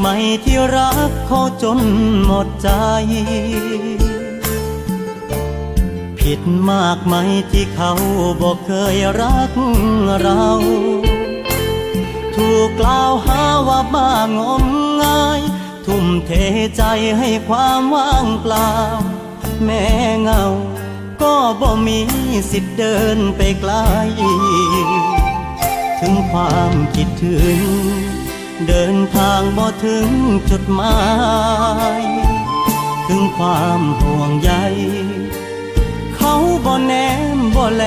ไม่ที่รักเขาจนหมดใจ ผิดมากไหมที่เขาบอกเคยรักเรา ถูกกล่าวหาว่าบ้างมงาย ทุ่มเทใจให้ความว่างเปล่า แม่เงา ก็บ่มีสิทธิ์เดินไปไกล ถึงความคิดถึง เดินทางบ่ถึงจุดหมาย ถึงความห่วงใย เขาบ่แนมบ่แล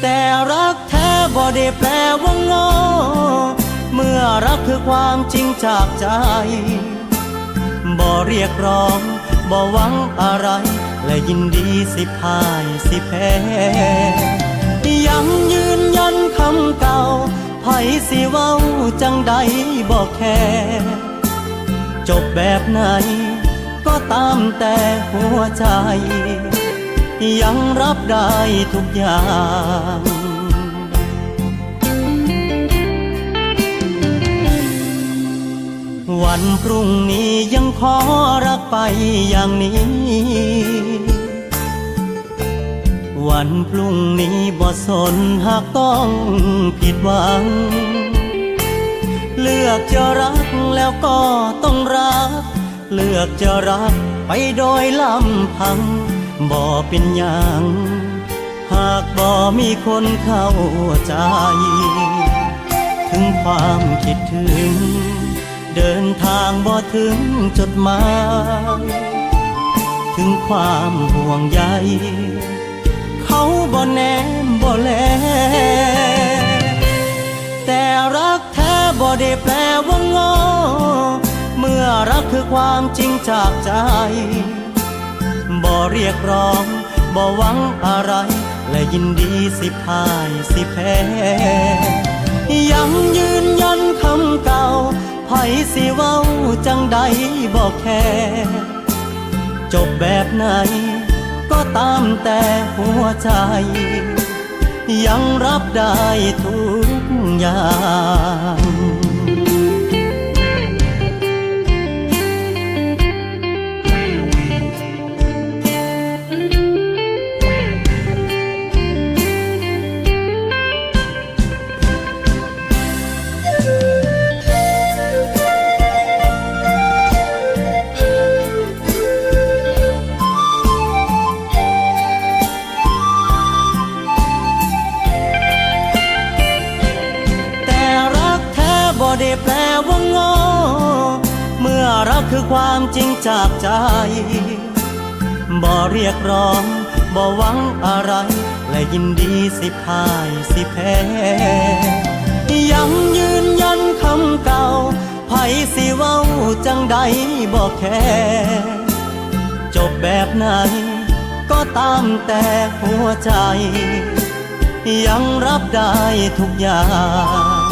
แต่รักแท้บ่ได้แปลว่างอเมื่อรักคือความจริงจากใจ บ่เรียกร้องบ่หวังอะไร และยินดีสิพ่ายสิแพ้ยังยืนยันคำก่า ไผสิเว้าจังใดบ่แค่ จบแบบไหน ก็ตามแต่หัวใจ ยังรับได้ทุกอย่างวันพรุ่งนี้ยังขอรักไปอย่างนี้ วันพรุ่งนี้บ่สนหากต้องผิดหวัง เลือกจะรักแล้วก็ต้องรัก เลือกจะรักไปโดยลำพังบ่เป็นอย่าง หากบ่มีคนเข้าใจ ถึงความคิดถึง เดินทางบ่ถึงจุดหมายถึงความห่วงใย เขาบ่แนมบ่แล แต่รักแท้บ่ได้แปลว่างอ เมื่อรักคือความจริงจากใจ บ่เรียกร้องบ่หวังอะไร และยินดีสิพ่ายสิแพ้ยังยืนยันคำเก่าไผสิเว้าจังใดบ่แค่ จบแบบไหน ก็ตามแต่หัวใจ ยังรับได้ทุกอย่าง คือความจริงจากใจ บ่เรียกร้องบ่หวังอะไร และยินดีสิพ่ายสิแพ้ยังยืนยันคำเก่าไผสิเว้าจังใดบ่แค่จบแบบไหนก็ตามแต่หัวใจ ยังรับได้ทุกอย่าง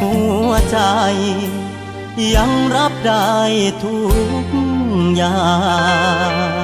หัวใจ ยังรับได้ทุกอย่าง